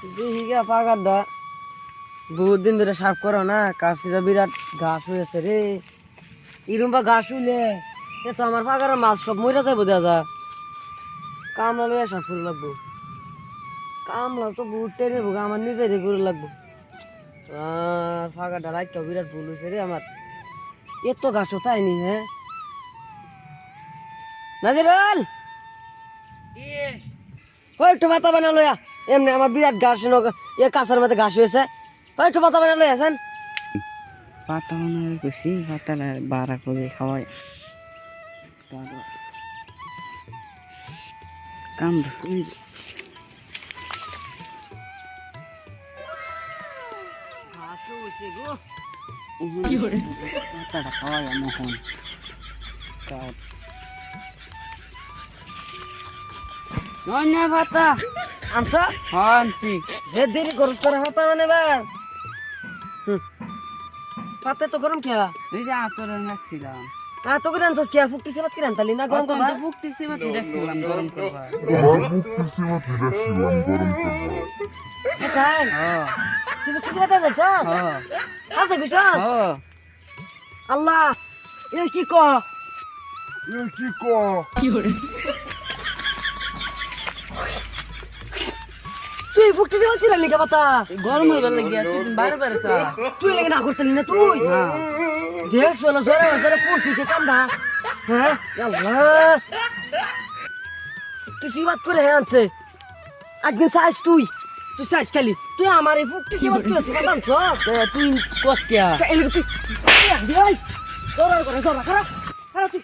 দেখি বহুত দিন ধরে সাফ করো না কাশিটা বিরাট ঘাস হয়েছে রে। এরম বা ঘাস হইলে এ তো আমার পাকার মাছ সব মরে যাব যা। কামলা লইয়া সাফ করে লাগবো। কামলা তো বহুত টেনে ভোগ আমার নিজেরই করে লাগবো। আর ফাঁকাটা লাইটটা বিরাট ভুল হয়েছে রে আমার। এত ঘাসও তাইনি হ্যাঁ? নাজিরুল! ওই একটু মাথা বানা এমনি আমার বিরাট ঘাস এ কাঁচার মধ্যে ঘাস হয়েছে ওই একটু মাথা বানা লইয়া আছেন পাতা হয় বেশি পাতাটা বাড়া করে খাওয়াই। কাম ঘাসও হয়েছে গো পাতাটা খাওয়াই মোহন অন্য পাতা। আনছ? আনছি। হে দেরি করস তোর হাতা মানে বার পাতে তো গরম খেয়া এই যে আতরে রাখছিলাম। আ তো করে আনছস খেয়া ফুকতি সেবাত করে আনতালি না গরম করবা রাখছিলাম গরম হ্যাঁ তুই সেবাত আনছ? হ্যাঁ হ্যাঁ আল্লাহ এ কি ক? তুই ফুকতি সেবাত করে লিখা পাতা গরম হইবার লাগিয়া তুই বারে বারে চা তুই লেগে না করতেলি না তুই? হ্যাঁ। দেখ শোনা জোরে জোরে পড়ছি কে কান্দা হ্যাঁ? আল্লাহ। তুই সিবাত করে হ্যাঁ আনছে। একদিন চাইস তুই? তুই চাইস খালি। তুই আমার এই ফুকটি সিবাত করে তুই কান্দাম তুই কস কিয়া এলিগে তুই তোর করে তোর খারাপ তুই।